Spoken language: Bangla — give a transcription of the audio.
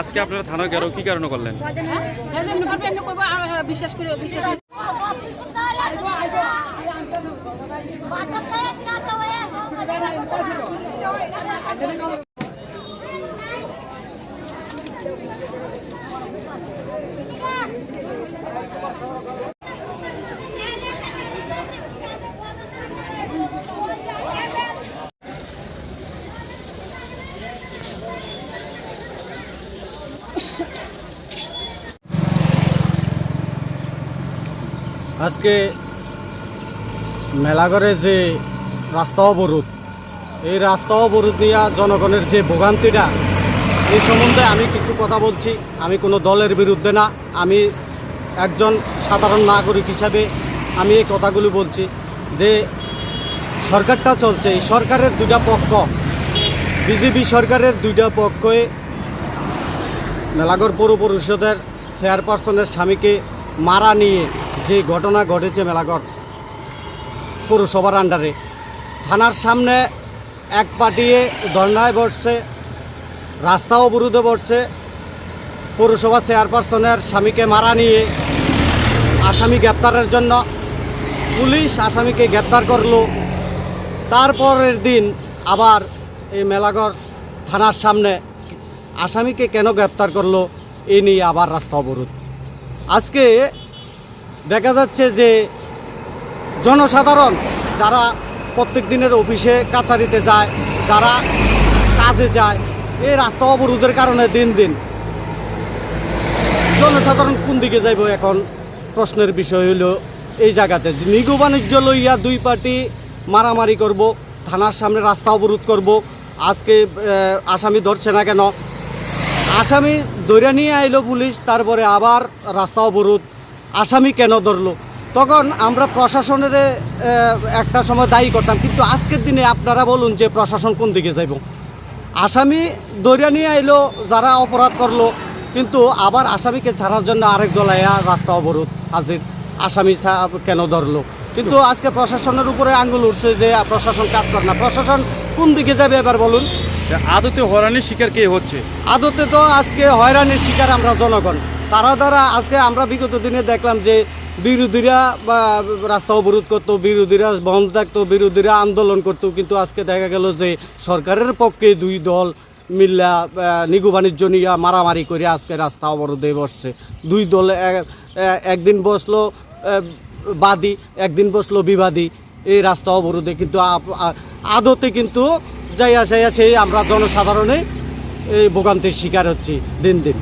আজকে আপনারা থানা গেল কি কারণে করলেন? হ্যাঁ হ্যাঁ, হ্যাঁ, বিশ্বাস করে বিশ্বাস আজকে মেলাঘরে যে রাস্তা অবরোধ, এই রাস্তা অবরোধ নিয়ে জনগণের যে ভোগান্তিটা এই সম্বন্ধে আমি কিছু কথা বলছি। আমি কোনো দলের বিরুদ্ধে না, আমি একজন সাধারণ নাগরিক হিসাবে আমি এই কথাগুলি বলছি যে সরকারটা চলছে। এই সরকারের দুটা পক্ষ, বিজেপি সরকারের দুইটা পক্ষে মেলাঘর পৌর পরিষদের চেয়ারপারসনের স্বামীকে মারা নিয়ে যে ঘটনা ঘটেছে মেলাঘর পৌরসভার আন্ডারে, থানার সামনে এক পাটিয়ে ধর্নায় বসছে রাস্তা অবরোধে বসছে, পৌরসভা চেয়ারপারসনের স্বামীকে মারা নিয়ে আসামি গ্রেপ্তারের জন্য পুলিশ আসামিকে গ্রেপ্তার করল। তারপরের দিন আবার এই মেলাঘর থানার সামনে আসামিকে কেন গ্রেপ্তার করল, এ নিয়ে আবার রাস্তা অবরোধ। আজকে দেখা যাচ্ছে যে জনসাধারণ যারা প্রত্যেক দিনের অফিসে কাছারিতে যায়, যারা কাজে যায়, এই রাস্তা অবরোধের কারণে দিন দিন জনসাধারণ কোন দিকে যাইব এখন? প্রশ্নের বিষয় হলো এই জায়গাতে। নিগু বাণিজ্য লইয়া দুই পার্টি মারামারি করব, থানার সামনে রাস্তা অবরোধ করব, আজকে আসামি ধরছে না কেন? আসামি ধরে নিয়ে আইলো পুলিশ, তারপরে আবার রাস্তা অবরোধ আসামি কেন ধরলো? তখন আমরা প্রশাসনের একটা সময় দায়ী করতাম। কিন্তু আজকের দিনে আপনারা বলুন যে প্রশাসন কোন দিকে যাইব? আসামি ধরে নিয়ে আইলো যারা অপরাধ করল কিন্তু আবার আসামিকে ছাড়ার জন্য আরেক দলাইয়া রাস্তা অবরোধ হাজির। আসামি কেন ধরলো? কিন্তু আজকে প্রশাসনের উপরে আঙ্গুল উঠছে যে প্রশাসন কাজ করে না। প্রশাসন কোন দিকে যাবে এবার বলুন? আদতে হয়রানির শিকার কে হচ্ছে? আদতে তো আজকে হয়রানির শিকার আমরা জনগণ। তারা দ্বারা আজকে আমরা বিগত দিনে দেখলাম যে বিরোধীরা রাস্তা অবরোধ করতো, বিরোধীরা বন্ধ থাকতো, বিরোধীরা আন্দোলন করতো, কিন্তু আজকে দেখা গেল যে সরকারের পক্ষে দুই দল মিল্লা নিগু বাণিজ্য নিয়ে মারামারি করে আজকে রাস্তা অবরোধে বসছে। দুই দল একদিন বসল বাদী, একদিন বসল বিবাদী। এই রাস্তা অবরোধে কিন্তু আদতে কিন্তু যাইয়া যাইয়া সেই আমরা জনসাধারণে এই ভোগান্তির শিকার হচ্ছি দিন দিন।